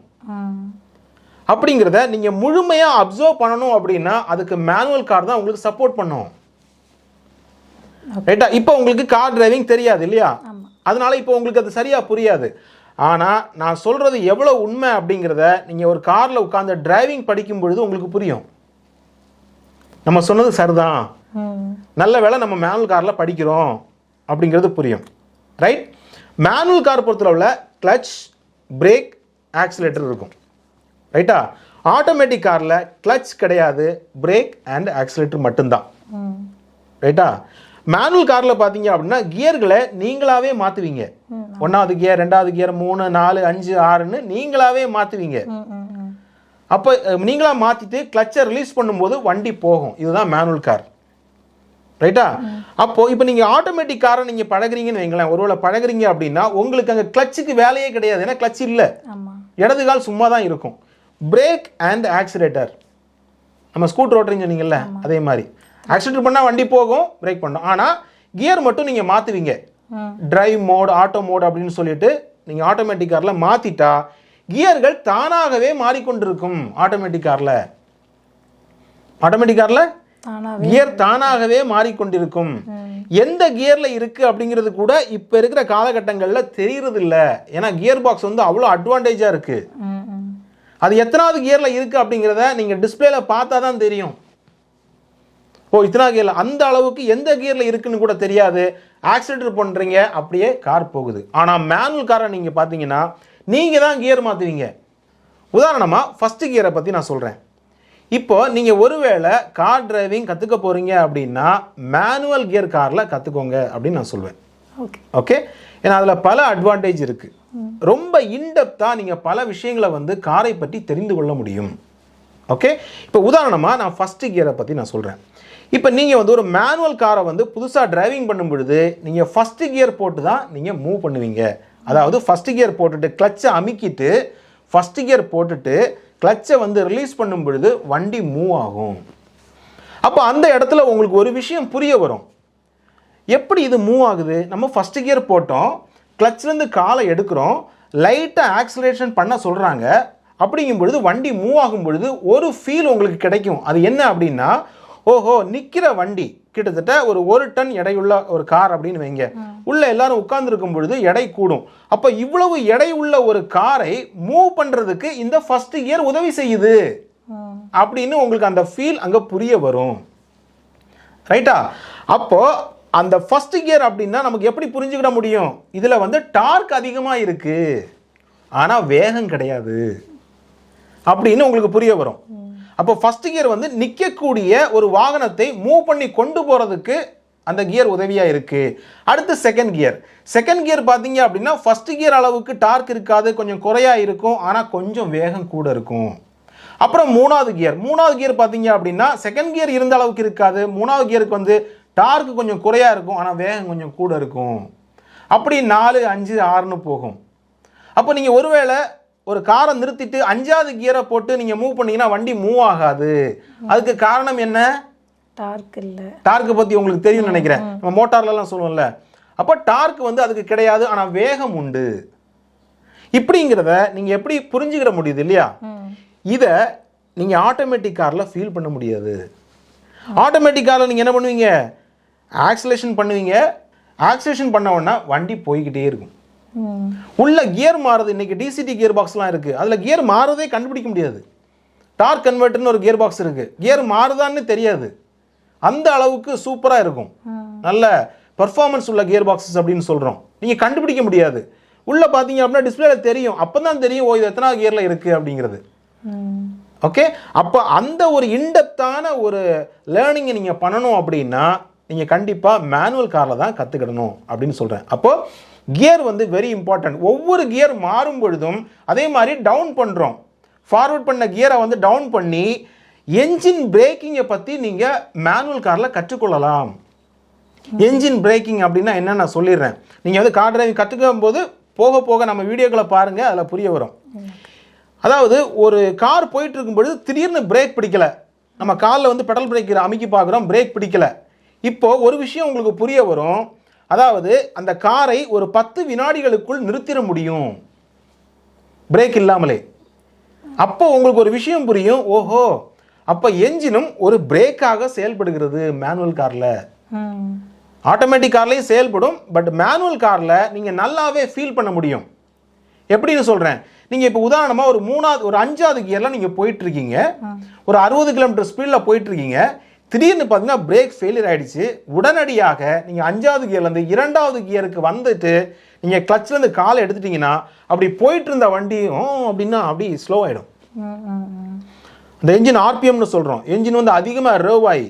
Speaker 2: அப்படிங்கிறத நீங்கள் முழுமையாக அப்சர்வ் பண்ணணும் அப்படின்னா அதுக்கு மேனுவல் கார் தான் உங்களுக்கு சப்போர்ட் பண்ணும். ரைட்டா இப்போ உங்களுக்கு கார் டிரைவிங் தெரியாது இல்லையா? அதனால இப்போ உங்களுக்கு அது சரியாக புரியாது. ஆனால் நான் சொல்கிறது எவ்வளோ உண்மை அப்படிங்கிறத நீங்கள் ஒரு காரில் உட்காந்து டிரைவிங் படிக்கும் பொழுது உங்களுக்கு புரியும். நம்ம சொன்னது சரிதான். நல்ல வேளை நம்ம மேனுவல் காரில் படிக்கிறோம் அப்படிங்கிறது புரியும். ரைட் மேனுவல் கார் பொறுத்தளவில் கிளச் பிரேக் ஆக்சிலேட்டர் இருக்கும். ரைட்டா ஆட்டோமேட்டிக் காரில் கிளச் கிடையாது பிரேக் அண்ட் ஆக்சிலேட்டர் மட்டும்தான். ரைட்டா மேனுவல் காரில் பார்த்தீங்க அப்படின்னா கியர்களை நீங்களாவே மாற்றுவீங்க. ஒன்றாவது கியர் ரெண்டாவது கியர் மூணு நாலு அஞ்சு ஆறுன்னு நீங்களாவே மாற்றுவீங்க அப்போ நீங்களாக மாற்றிட்டு கிளச்சை ரிலீஸ் பண்ணும்போது வண்டி போகும். இதுதான் மேனுவல் கார் ரைட்டா? அப்போ இப்போ நீங்கள் ஆட்டோமேட்டிக் காரை நீங்கள் பழகுறீங்கன்னு வைங்களேன். ஒருவேளை பழகுறீங்க அப்படின்னா உங்களுக்கு அங்கே கிளச்சுக்கு வேலையே கிடையாது. ஏன்னா கிளச் இல்லை. இடது கால் சும்மா தான் இருக்கும். பிரேக் அண்ட் ஆக்சிலேட்டர் நம்ம ஸ்கூட்டர் ஓட்டுறீங்க சொன்னீங்கல்ல அதே மாதிரி. ஆக்சிடென்ட் பண்ணால் வண்டி போகும் பிரேக் பண்ணும். ஆனால் கியர் மட்டும் நீங்கள் மாற்றுவீங்க டிரைவ் மோட் ஆட்டோ மோட் அப்படின்னு சொல்லிட்டு நீங்கள் ஆட்டோமேட்டிக் காரில் மாற்றிட்டா கியர்கள் தானாகவே மாறிக்கொண்டிருக்கும் ஆட்டோமேட்டிக் காரில் ஆட்டோமேட்டிக் காரில் கியர் தானாகவே மாறிக்கொண்டிருக்கும். எந்த கியர்ல இருக்கு அப்படிங்கிறது கூட இப்போ இருக்கிற காலகட்டங்களில் தெரியறது இல்ல ஏன்னா கியர் பாக்ஸ் வந்து அவ்வளோ அட்வான்டேஜா இருக்கு.
Speaker 1: ம் ம்.
Speaker 2: அது எத்தனாவது கியர்ல இருக்கு அப்படிங்கிறத நீங்க டிஸ்பிளேல பார்த்தா தான் தெரியும். ஓ இத்தனா கியர்ல அந்த அளவுக்கு எந்த கியர்ல இருக்குன்னு கூட தெரியாது. ஆக்சிடென்ட் பண்றீங்க அப்படியே கார் போகுது. ஆனா மேனுவல் காரை நீங்க பார்த்தீங்கன்னா நீங்க தான் கியர் மாத்துவீங்க. உதாரணமா ஃபர்ஸ்ட் கியரை பத்தி நான் சொல்றேன். இப்போ நீங்க ஒருவேளை கார் டிரைவிங் கத்துக்க போறீங்க அப்படின்னா மேனுவல் கியர் கார்ல கத்துக்கோங்க அப்படின்னு நான் சொல்வேன்.
Speaker 1: ஓகே
Speaker 2: ஓகே ஏன்னா அதில் பல அட்வான்டேஜ் இருக்கு. ரொம்ப இன்டெப்த்தாக நீங்கள் பல விஷயங்களை வந்து காரை பற்றி தெரிந்து கொள்ள முடியும். ஓகே இப்போ உதாரணமாக நான் ஃபஸ்ட்டு கியரை பற்றி நான் சொல்கிறேன் இப்போ நீங்கள் வந்து ஒரு மேனுவல் காரை வந்து புதுசாக டிரைவிங் பண்ணும் பொழுது நீங்கள் ஃபஸ்ட்டு கியர் போட்டு தான் நீங்கள் மூவ் பண்ணுவீங்க. அதாவது ஃபஸ்ட்டு கியர் போட்டுட்டு கிளச்சை அமுக்கிட்டு ஃபஸ்ட்டு கியர் போட்டுட்டு கிளச்சை வந்து ரிலீஸ் பண்ணும் பொழுது வண்டி மூவ் ஆகும். அப்போ அந்த இடத்துல உங்களுக்கு ஒரு விஷயம் புரிய வரும். எப்படி இது மூவ் ஆகுது? நம்ம ஃபஸ்ட்டு கியர் போட்டோம் கிளச்லேருந்து காலை எடுக்கிறோம் லைட்டாக ஆக்சலேஷன் பண்ண சொல்கிறாங்க அப்படிங்கும் பொழுது வண்டி மூவ் ஆகும் பொழுது ஒரு ஃபீல் உங்களுக்கு கிடைக்கும். அது என்ன அப்படின்னா ஓஹோ நிற்கிற வண்டி கிட்டத்தட்ட ஒரு ஒரு டன் எடையுள்ள ஒரு கார் அப்படின்னு வைங்க. உள்ள எல்லாரும் உட்கார்ந்துருக்கும் பொழுது எடை கூடும். அப்போ இவ்வளவு எடை உள்ள ஒரு காரை மூவ் பண்ணுறதுக்கு இந்த ஃபர்ஸ்ட் கியர் உதவி செய்யுது. அப்படின்னு உங்களுக்கு அந்த ஃபீல் அங்கே புரிய வரும். ரைட்டா அப்போ அந்த ஃபர்ஸ்ட் கியர் அப்படின்னா நமக்கு எப்படி புரிஞ்சுக்கிட முடியும்? இதில் வந்து டார்க் அதிகமாக இருக்கு. ஆனால் வேகம் கிடையாது. அப்படின்னு உங்களுக்கு புரிய வரும். அப்போ ஃபஸ்ட் கியர் வந்து நிற்கக்கூடிய ஒரு வாகனத்தை மூவ் பண்ணி கொண்டு போகிறதுக்கு அந்த கியர் உதவியாக இருக்குது அடுத்து செகண்ட் கியர் செகண்ட் கியர் பார்த்தீங்க அப்படின்னா ஃபர்ஸ்ட் கியர் அளவுக்கு டார்க் இருக்காது கொஞ்சம் குறையாக இருக்கும் ஆனால் கொஞ்சம் வேகம் கூட இருக்கும். அப்புறம் மூணாவது கியர் மூணாவது கியர் பார்த்தீங்க அப்படின்னா செகண்ட் கியர் இருந்த அளவுக்கு இருக்காது. மூணாவது கியருக்கு வந்து டார்க் கொஞ்சம் குறையாக இருக்கும் ஆனால் வேகம் கொஞ்சம் கூட இருக்கும். அப்படி நாலு அஞ்சு ஆறுன்னு போகும். அப்போ நீங்கள் ஒருவேளை ஒரு காரை நிறுத்திட்டு அஞ்சாவது கியரை போட்டு நீங்கள் மூவ் பண்ணீங்கன்னா வண்டி மூவ் ஆகாது. அதுக்கு காரணம் என்ன?
Speaker 1: டார்க் இல்லை.
Speaker 2: டார்க்கை பற்றி உங்களுக்கு தெரியும்னு நினைக்கிறேன். நம்ம மோட்டார்லலாம் சொல்லுவோம்ல. அப்போ டார்க் வந்து அதுக்கு கிடையாது ஆனால் வேகம் உண்டு. இப்படிங்கிறத நீங்கள் எப்படி புரிஞ்சுக்கிட முடியுது இல்லையா? இதை நீங்கள் ஆட்டோமேட்டிக் காரில் ஃபீல் பண்ண முடியாது. ஆட்டோமேட்டிக் காரில் நீங்கள் என்ன பண்ணுவீங்க? ஆக்சலேஷன் பண்ணுவீங்க. ஆக்சலேஷன் பண்ண உடனே வண்டி போய்கிட்டே இருக்கும். உள்ள கியர் மாறுது. இன்னைக்கு டிசிடி கியர் பாக்ஸ்லாம் இருக்குது அதில் கியர் மாறுறதே கண்டுபிடிக்க முடியாது. டார்க் கன்வெர்ட்டர்னு ஒரு கியர் பாக்ஸ் இருக்குது கியர் மாறுதான்னு தெரியாது. அந்த அளவுக்கு சூப்பராக இருக்கும். நல்ல பர்ஃபார்மன்ஸ் உள்ள கியர் பாக்ஸஸ் அப்படின்னு சொல்கிறோம் நீங்கள் கண்டுபிடிக்க முடியாது. உள்ளே பார்த்தீங்க அப்படின்னா டிஸ்பிளேல தெரியும். அப்போ தான் தெரியும் ஓ இது எத்தனாவது கியரில் இருக்குது அப்படிங்கிறது. ஓகே அப்போ அந்த ஒரு இன்டெப்த்தான ஒரு லேர்னிங்கை நீங்கள் பண்ணணும் அப்படின்னா நீங்கள் கண்டிப்பாக மேனுவல் காரில் தான் கற்றுக்கிடணும் அப்படின்னு சொல்கிறேன் அப்போது கியர் வந்து வெரி இம்பார்ட்டன்ட் ஒவ்வொரு கியர் மாறும் பொழுதும் அதே மாதிரி டவுன் பண்ணுறோம் ஃபார்வர்ட் பண்ண கியரை வந்து டவுன் பண்ணி என்ஜின் பிரேக்கிங்கை பற்றி நீங்கள் மேனுவல் காரில் கற்றுக்கொள்ளலாம். என்ஜின் பிரேக்கிங் அப்படின்னா என்ன நான் சொல்லிடுறேன். நீங்கள் வந்து கார் டிரைவிங் கற்றுக்கும் போது போக போக நம்ம வீடியோக்களை பாருங்கள் அதில் புரிய வரும். அதாவது ஒரு கார் போயிட்டு திடீர்னு பிரேக் பிடிக்கல. நம்ம காலில் வந்து பெடல் பிரேக் அமைக்கி பார்க்குறோம் பிரேக் பிடிக்கல. இப்போது ஒரு விஷயம் உங்களுக்கு புரிய வரும். அதாவது அந்த காரை ஒரு பத்து வினாடிகளுக்குள் நிறுத்திட முடியும். பிரேக் இல்லாமலே. அப்போ உங்களுக்கு ஒரு விஷயம் புரியும். ஓஹோ அப்போ என்ஜினும் ஒரு பிரேக்காக செயல்படுகிறது மேனுவல் காரில் ஆட்டோமேட்டிக் கார்லேயும் செயல்படும் பட் மேனுவல் காரில் நீங்கள் நல்லாவே ஃபீல் பண்ண முடியும். எப்படின்னு சொல்கிறேன் நீங்கள் இப்போ உதாரணமாக ஒரு மூணாவது ஒரு அஞ்சாவது கியரில் நீங்கள் போயிட்டுருக்கீங்க ஒரு அறுபது கிலோமீட்டர் ஸ்பீடில் போயிட்டுருக்கீங்க திடீர்னு பார்த்தீங்கன்னா பிரேக் ஃபெயிலியர் ஆகிடுச்சு உடனடியாக நீங்கள் அஞ்சாவது கியர்லேருந்து இரண்டாவது கியருக்கு வந்துட்டு நீங்கள் கிளச்சிலேருந்து காலை எடுத்துட்டீங்கன்னா அப்படி போயிட்டு இருந்த வண்டியும் அப்படின்னா அப்படி ஸ்லோ ஆகிடும் அந்த என்ஜின் ஆர்பிஎம்னு சொல்கிறோம் என்ஜின் வந்து அதிகமாக ரேவ் ஆகி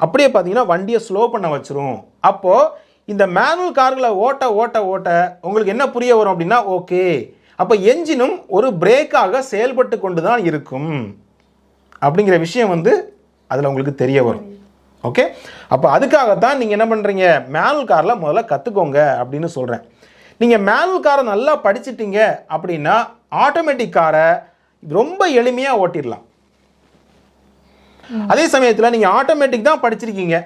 Speaker 2: அப்படியே பார்த்தீங்கன்னா வண்டியை ஸ்லோ பண்ண வச்சிரும். அப்போது இந்த மேனுவல் கார்களை ஓட்ட ஓட்ட ஓட்ட உங்களுக்கு என்ன புரிய வரும் அப்படின்னா ஓகே அப்போ என்ஜினும் ஒரு பிரேக்காக செயல்பட்டு கொண்டு தான் இருக்கும். அப்படிங்கிற விஷயம் வந்து அதில் உங்களுக்கு தெரிய வரும். ஓகே அப்போ அதுக்காகத்தான் நீங்கள் என்ன பண்ணுறீங்க மேனுவல் காரில் முதல்ல கற்றுக்கோங்க அப்படின்னு சொல்கிறேன் நீங்கள் மேனுவல் காரை நல்லா படிச்சிட்டீங்க அப்படின்னா ஆட்டோமேட்டிக் காரை ரொம்ப எளிமையாக ஓட்டிடலாம். அதே சமயத்தில் நீங்கள் ஆட்டோமேட்டிக் தான் படிச்சிருக்கீங்க.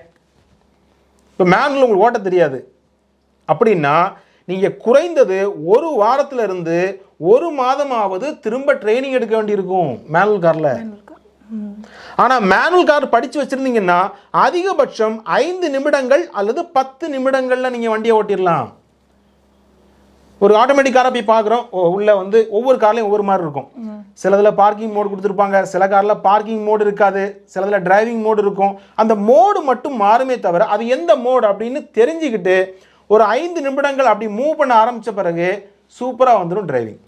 Speaker 2: இப்போ மேனுவல் உங்களுக்கு ஓட்ட தெரியாது. அப்படின்னா நீங்கள் குறைந்தது ஒரு வாரத்துல இருந்து ஒரு மாதமாவது திரும்ப ட்ரைனிங் எடுக்க வேண்டியிருக்கும் மேனுவல் காரில் ஆனால் மேனுவல் கார் படித்து வச்சுருந்தீங்கன்னா அதிகபட்சம் ஐந்து நிமிடங்கள் அல்லது பத்து நிமிடங்களில் நீங்கள் வண்டியை ஓட்டிடலாம். ஒரு ஆட்டோமேட்டிக் காரை போய் பார்க்குறோம். உள்ளே வந்து ஒவ்வொரு கார்லையும் ஒவ்வொரு மாதிரி இருக்கும். சிலதில் பார்க்கிங் மோடு கொடுத்துருப்பாங்க. சில காரில் பார்க்கிங் மோடு இருக்காது. சிலதில் டிரைவிங் மோடு இருக்கும். அந்த மோடு மட்டும் மாறுமே தவிர அது எந்த மோடு அப்படின்னு தெரிஞ்சுக்கிட்டு ஒரு ஐந்து நிமிடங்கள் அப்படி மூவ் பண்ண ஆரம்பித்த பிறகு சூப்பராக வந்துடும் டிரைவிங்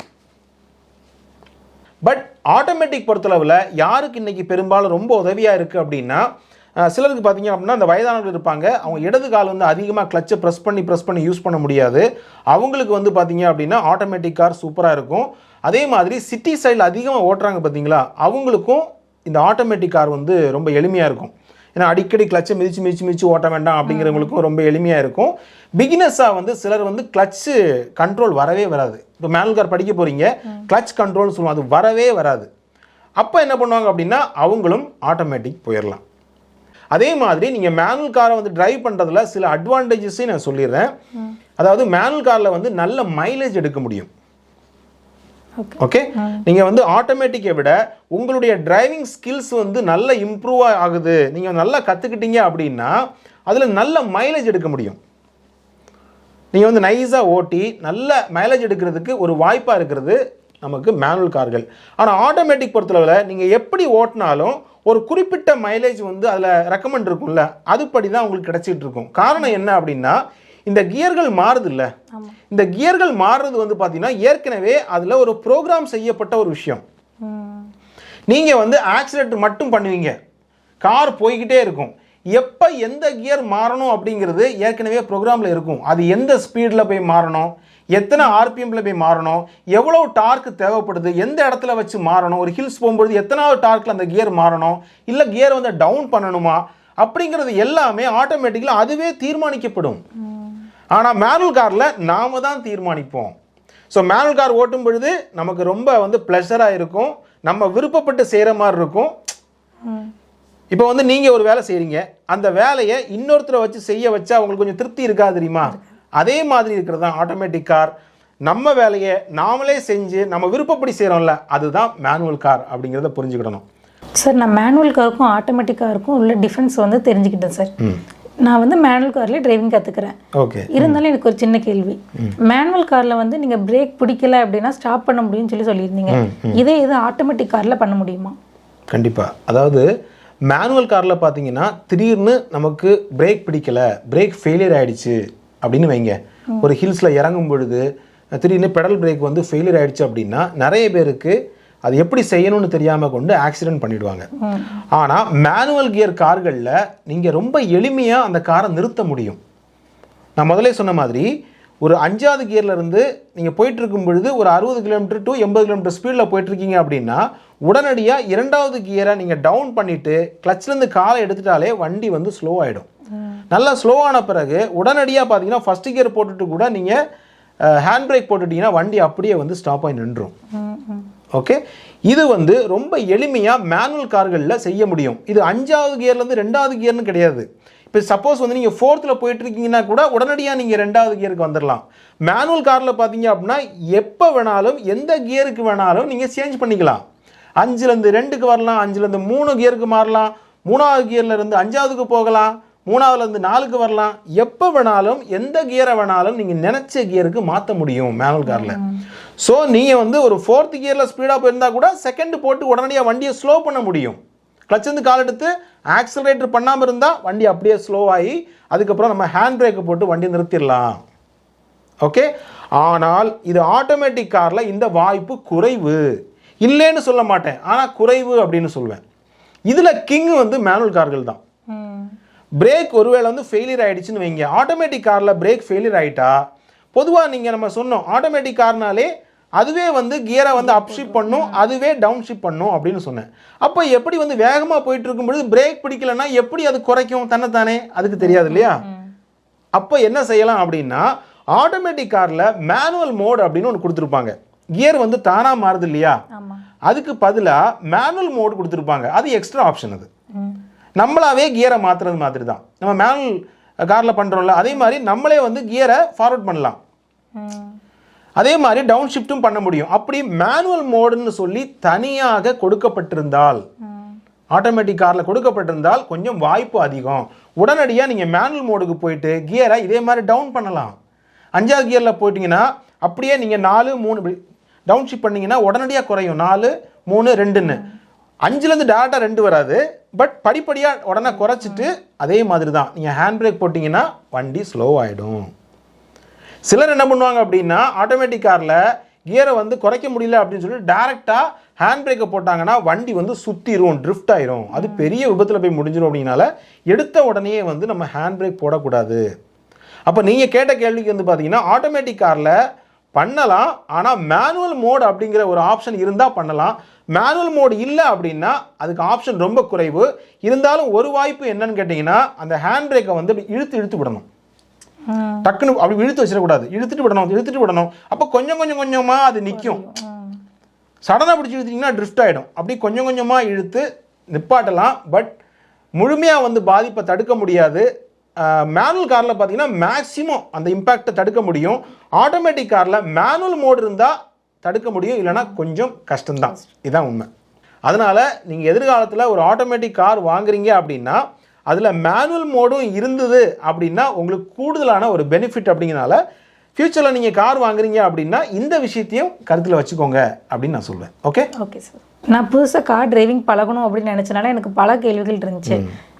Speaker 2: பட் ஆட்டோமேட்டிக் பொறுத்தளவில் யாருக்கு இன்றைக்கி பெரும்பாலும் ரொம்ப உதவியாக இருக்குது அப்படின்னா சிலருக்கு பார்த்தீங்க அப்படின்னா அந்த வயதானவர்கள் இருப்பாங்க. அவங்க இடது கால் வந்து அதிகமாக கிளச்சை ப்ரெஸ் பண்ணி ப்ரெஸ் பண்ணி யூஸ் பண்ண முடியாது. அவங்களுக்கு வந்து பார்த்தீங்க அப்படின்னா ஆட்டோமேட்டிக் கார் சூப்பராக இருக்கும். அதே மாதிரி சிட்டி சைடில் அதிகமாக ஓட்டுறாங்க பார்த்தீங்களா அவங்களுக்கும் இந்த ஆட்டோமேட்டிக் கார் வந்து ரொம்ப எளிமையாக இருக்கும். ஏன்னா அடிக்கடி கிளச்சை மிதிச்சு மிதிச்சு மிதிச்சு ஓட்ட வேண்டாம் அப்படிங்கிறவங்களுக்கும் ரொம்ப எளிமையாக இருக்கும். பிகினஸாக வந்து சிலர் வந்து கிளச்சு கண்ட்ரோல் வரவே வராது. இப்போ மேனுவல் கார் படிக்க போகிறீங்க கிளச் கண்ட்ரோல்னு சொல்லுவோம் அது வரவே வராது. அப்போ என்ன பண்ணுவாங்க அப்படின்னா அவங்களும் ஆட்டோமேட்டிக் போயிடலாம் அதே மாதிரி நீங்கள் மேனுவல் காரை வந்து டிரைவ் பண்ணுறதுல சில அட்வான்டேஜஸையும் நான் சொல்லிடுறேன். அதாவது மேனுவல் காரில் வந்து நல்ல மைலேஜ் எடுக்க முடியும்.
Speaker 1: ஓகே
Speaker 2: நீங்கள் வந்து ஆட்டோமேட்டிக்கை விட உங்களுடைய டிரைவிங் ஸ்கில்ஸ் வந்து நல்ல இம்ப்ரூவ் ஆகுது. நீங்கள் நல்லா கற்றுக்கிட்டீங்க அப்படின்னா அதில் நல்ல மைலேஜ் எடுக்க முடியும். நீங்கள் வந்து நைஸாக ஓட்டி நல்ல மைலேஜ் எடுக்கிறதுக்கு ஒரு வாய்ப்பாக இருக்கிறது நமக்கு மேனுவல் கார்கள். ஆனால் ஆட்டோமேட்டிக் பொறுத்தளவில் நீங்கள் எப்படி ஓட்டினாலும் ஒரு குறிப்பிட்ட மைலேஜ் வந்து அதில் ரெக்கமெண்ட் இருக்கும்ல. அதுபடி தான் உங்களுக்கு கிடைச்சிட்டு இருக்கும். காரணம் என்ன அப்படின்னா இந்த கியர்கள் மாறுது இல்லை இந்த கியர்கள் மாறுறது வந்து பார்த்தீங்கன்னா ஏற்கனவே அதில் ஒரு ப்ரோக்ராம் செய்யப்பட்ட ஒரு விஷயம். நீங்கள் வந்து ஆக்சிலேட்டர் மட்டும் பண்ணுவீங்க. கார் போய்கிட்டே இருக்கும். எப்போ எந்த கியர் மாறணும் அப்படிங்கிறது ஏற்கனவே ப்ரோக்ராமில் இருக்கும். அது எந்த ஸ்பீடில் போய் மாறணும்? எத்தனை ஆர்பிஎம்ல போய் மாறணும்? எவ்வளோ டார்க் தேவைப்படுது? எந்த இடத்துல வச்சு மாறணும்? ஒரு ஹில்ஸ் போகும்பொழுது எத்தனாவது டார்க்கில் அந்த கியர் மாறணும்? இல்லை கியர் வந்து டவுன் பண்ணணுமா? அப்படிங்கிறது எல்லாமே ஆட்டோமேட்டிக்கலாக அதுவே தீர்மானிக்கப்படும். ஆனால் மேனுவல் காரில் நாம தான் தீர்மானிப்போம். ஸோ மேனுவல் கார் ஓட்டும் பொழுது நமக்கு ரொம்ப வந்து ப்ளஷராக இருக்கும். நம்ம விருப்பப்பட்டு செய்கிற மாதிரி இருக்கும். இப்போ வந்து நீங்கள் ஒரு வேலை செய்கிறீங்க அந்த வேலையை இன்னொருத்தரை வச்சு செய்ய வச்சா உங்களுக்கு கொஞ்சம் திருப்தி இருக்கா தெரியுமா? அதே மாதிரி இருக்கிறது தான் ஆட்டோமேட்டிக் கார் நம்ம வேலையை நாமளே செஞ்சு நம்ம விருப்பப்படி செய்கிறோம்ல அதுதான் மேனுவல் கார் அப்படிங்கிறத புரிஞ்சுக்கிடணும்.
Speaker 1: சார் நான் மேனுவல் காருக்கும் ஆட்டோமேட்டிக் காருக்கும் உள்ள டிஃப்ரென்ஸ் வந்து தெரிஞ்சுக்கிட்டேன் சார். நான் வந்து மேனுவல் கார்லேயே டிரைவிங் கற்றுக்கிறேன்
Speaker 2: ஓகே
Speaker 1: இருந்தாலும் எனக்கு ஒரு சின்ன கேள்வி. மேனுவல் காரில் வந்து நீங்கள் பிரேக் பிடிக்கல அப்படின்னா ஸ்டாப் பண்ண முடியும்னு சொல்லி சொல்லியிருந்தீங்க. இதே இது ஆட்டோமேட்டிக் காரில் பண்ண முடியுமா?
Speaker 2: கண்டிப்பாக அதாவது மேனுவல் காரில் பார்த்தீங்கன்னா திடீர்னு நமக்கு பிரேக் பிடிக்கல பிரேக் ஃபெயிலியர் ஆயிடுச்சு அப்படின்னு வைங்க. ஒரு ஹில்ஸில் இறங்கும் பொழுது திடீர்னு பெடல் பிரேக் வந்து ஃபெயிலியர் ஆயிடுச்சு அப்படின்னா நிறைய பேருக்கு அது எப்படி செய்யணும்னு தெரியாமல் கொண்டு ஆக்சிடென்ட் பண்ணிடுவாங்க. ஆனால் மேனுவல் கியர் கார்களில் நீங்கள் ரொம்ப எளிமையாக அந்த காரை நிறுத்த முடியும். நான் முதல்ல சொன்ன மாதிரி ஒரு அஞ்சாவது கியர்லேருந்து நீங்கள் போயிட்டுருக்கும் பொழுது ஒரு அறுபது கிலோமீட்டர் டு எண்பது கிலோமீட்டர் ஸ்பீடில் போயிட்டுருக்கீங்க அப்படின்னா உடனடியாக இரண்டாவது கியரை நீங்கள் டவுன் பண்ணிவிட்டு கிளச்லேருந்து காலை எடுத்துட்டாலே வண்டி வந்து ஸ்லோ ஆகிடும் நல்லா ஸ்லோ ஆன பிறகு உடனடியாக பார்த்தீங்கன்னா ஃபர்ஸ்ட் கியர் போட்டுட்டு கூட நீங்கள் ஹேண்ட் பிரேக் போட்டுட்டிங்கன்னா வண்டி அப்படியே வந்து ஸ்டாப் ஆகி நின்றும். ஓகே இது வந்து ரொம்ப எளிமையாக மேனுவல் கார்களில் செய்ய முடியும். இது அஞ்சாவது கியர்லேருந்து ரெண்டாவது கியர்னு கிடையாது. இப்போ சப்போஸ் வந்து நீங்கள் ஃபோர்த்தில் போயிட்டு இருக்கீங்கன்னா கூட உடனடியாக நீங்கள் ரெண்டாவது கியருக்கு வந்துடலாம் மேனுவல் காரில் பார்த்தீங்க அப்படின்னா எப்போ வேணாலும் எந்த கியருக்கு வேணாலும் நீங்கள் சேஞ்ச் பண்ணிக்கலாம். அஞ்சுலேருந்து ரெண்டுக்கு வரலாம் அஞ்சுலேருந்து மூணு கியருக்கு மாறலாம் மூணாவது கியர்ல இருந்து அஞ்சாவதுக்கு போகலாம். மூணாவதுலேருந்து நாலுக்கு வரலாம். எப்போ வேணாலும் எந்த கியரை வேணாலும் நீங்கள் நினச்ச கியருக்கு மாற்ற முடியும் மேனுவல் காரில் ஸோ நீங்கள் வந்து ஒரு ஃபோர்த் கியரில் ஸ்பீடாக போயிருந்தா கூட செகண்ட் போட்டு உடனடியாக வண்டியை ஸ்லோ பண்ண முடியும். கிளச்சிருந்து கால் எடுத்து ஆக்சிலரேட்டர் பண்ணாமல் இருந்தால் வண்டி அப்படியே ஸ்லோ ஆகி அதுக்கப்புறம் நம்ம ஹேண்ட் பிரேக்கை போட்டு வண்டி நிறுத்திடலாம். ஓகே ஆனால் இது ஆட்டோமேட்டிக் காரில் இந்த வாய்ப்பு குறைவு. இல்லைன்னு சொல்ல மாட்டேன். ஆனால் குறைவு அப்படின்னு சொல்வேன். இதில் கிங் வந்து மேனுவல் கார்கள் தான். பிரேக் ஒருவேளை வந்து ஃபெயிலியர் ஆயிடுச்சுன்னு வைங்க. ஆட்டோமேட்டிக் காரில் பிரேக் ஃபெயிலியர் ஆயிட்டா பொதுவாக நீங்கள் நம்ம சொன்னோம் ஆட்டோமேட்டிக் கார்னாலே அதுவே வந்து கியரை வந்து அப் ஷிப் பண்ணும் அதுவே டவுன் ஷிப் பண்ணும் அப்படின்னு சொன்னேன். அப்போ எப்படி வந்து வேகமாக போயிட்டு இருக்கும் பொழுது பிரேக் பிடிக்கலன்னா எப்படி அது குறைக்கும்? தன்னைத்தானே? அதுக்கு தெரியாது இல்லையா? அப்போ என்ன செய்யலாம் அப்படின்னா ஆட்டோமேட்டிக் காரில் மேனுவல் மோட் அப்படின்னு ஒன்று கொடுத்துருப்பாங்க. கியர் வந்து தானாக மாறுது இல்லையா? அதுக்கு பதிலாக மேனுவல் மோட் கொடுத்துருப்பாங்க. அது எக்ஸ்ட்ரா ஆப்ஷன் அது. நம்மளாவே கியரை மாற்றுறது மாதிரி தான் நம்ம மேனுவல் காரில் பண்ணுறோம்ல அதே மாதிரி நம்மளே வந்து கியரை ஃபார்வர்ட் பண்ணலாம். அதே மாதிரி டவுன் ஷிஃப்ட்டும் பண்ண முடியும். அப்படி மேனுவல் மோடுன்னு சொல்லி தனியாக கொடுக்கப்பட்டிருந்தால் ஆட்டோமேட்டிக் காரில் கொடுக்கப்பட்டிருந்தால் கொஞ்சம் வாய்ப்பு அதிகம். உடனடியாக நீங்கள் மேனுவல் மோடுக்கு போயிட்டு கியரை இதே மாதிரி டவுன் பண்ணலாம். அஞ்சாவது கியரில் போயிட்டீங்கன்னா அப்படியே நீங்கள் நாலு மூணு டவுன் ஷிஃப்ட் பண்ணிங்கன்னா உடனடியாக குறையும். நாலு மூணு ரெண்டுன்னு. அஞ்சுலேருந்து டேரெக்டாக ரெண்டு வராது. பட் படிப்படியாக உடனே குறைச்சிட்டு அதே மாதிரி தான் நீங்கள் ஹேண்ட் பிரேக் போட்டிங்கன்னா வண்டி ஸ்லோ ஆகிடும் சிலர் என்ன பண்ணுவாங்க அப்படின்னா ஆட்டோமேட்டிக் காரில் கியரை வந்து குறைக்க முடியல அப்படின்னு சொல்லி டேரெக்டாக ஹேண்ட் பிரேக்கை போட்டாங்கன்னா வண்டி வந்து சுற்றிரும் ட்ரிஃப்ட் ஆயிரும். அது பெரிய விபத்தில் போய் முடிஞ்சிடும் அப்படின்னால எடுத்த உடனே வந்து நம்ம ஹேண்ட் பிரேக் போடக்கூடாது. அப்போ நீங்கள் கேட்ட கேள்விக்கு வந்து பார்த்தீங்கன்னா ஆட்டோமேட்டிக் காரில் பண்ணலாம். ஆனால் மேனுவல் மோட் அப்படிங்கிற ஒரு ஆப்ஷன் இருந்தால் பண்ணலாம். மேனுவல் மோட் இல்லை அப்படின்னா அதுக்கு ஆப்ஷன் ரொம்ப குறைவு. இருந்தாலும் ஒரு வாய்ப்பு என்னன்னு கேட்டிங்கன்னா அந்த ஹேண்ட் பிரேக்கை வந்து இப்படி இழுத்து இழுத்து விடணும். டக்குன்னு அப்படி இழுத்து வச்சிடக்கூடாது. இழுத்துட்டு விடணும் இழுத்துட்டு விடணும். அப்போ கொஞ்சம் கொஞ்சம் கொஞ்சமாக அது நிற்கும். சடனாக பிடிச்சி இழுத்தீங்கன்னா ட்ரிஃப்ட் ஆகிடும் அப்படி கொஞ்சம் கொஞ்சமாக இழுத்து நிப்பாட்டலாம். பட் முழுமையாக வந்து பாதிப்பை தடுக்க முடியாது. மேனுவல் காரில் பார்த்தீங்கன்னா மேக்ஸிமம் அந்த இம்பேக்டை தடுக்க முடியும். ஆட்டோமேட்டிக் காரில் மேனுவல் மோடு இருந்தால் தடுக்க முடியும் இல்லைன்னா கொஞ்சம் கஷ்டம்தான். இதுதான் உண்மை. அதனால் நீங்கள் எதிர்காலத்தில் ஒரு ஆட்டோமேட்டிக் கார் வாங்குறீங்க அப்படின்னா அதில் மேனுவல் மோடும் இருந்தது அப்படின்னா உங்களுக்கு கூடுதலான ஒரு பெனிஃபிட் அப்படிங்கிறனால ஃப்யூச்சரில் நீங்கள் கார் வாங்குறீங்க அப்படின்னா இந்த விஷயத்தையும் கருத்தில் வச்சுக்கோங்க அப்படின்னு நான் சொல்வேன் ஓகே
Speaker 1: ஓகே சார் நான் புதுசாக கார் டிரைவிங் பழகணும் அப்படின்னு நினச்சனால எனக்கு பல கேள்விகள் இருந்துச்சு.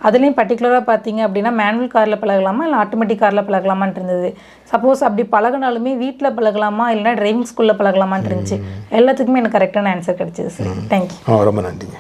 Speaker 1: அதுலேயும் பர்டிகுலராக பார்த்தீங்க அப்படின்னா மேனுவல் காரில் பழகலாமா? இல்லை ஆட்டோமேட்டிக் காரில் பழகலாமான்ட்டு இருந்தது. சப்போஸ் அப்படி பழகினாலுமே வீட்டில் பழகலாமா? இல்லைன்னா டிரைவிங் ஸ்கூலில் பழகலாமான்ட்டு இருந்துச்சு. எல்லாத்துக்குமே எனக்கு கரெக்டான ஆன்சர் கிடைச்சிது சார் தேங்க்யூ
Speaker 2: ரொம்ப நன்றிங்க.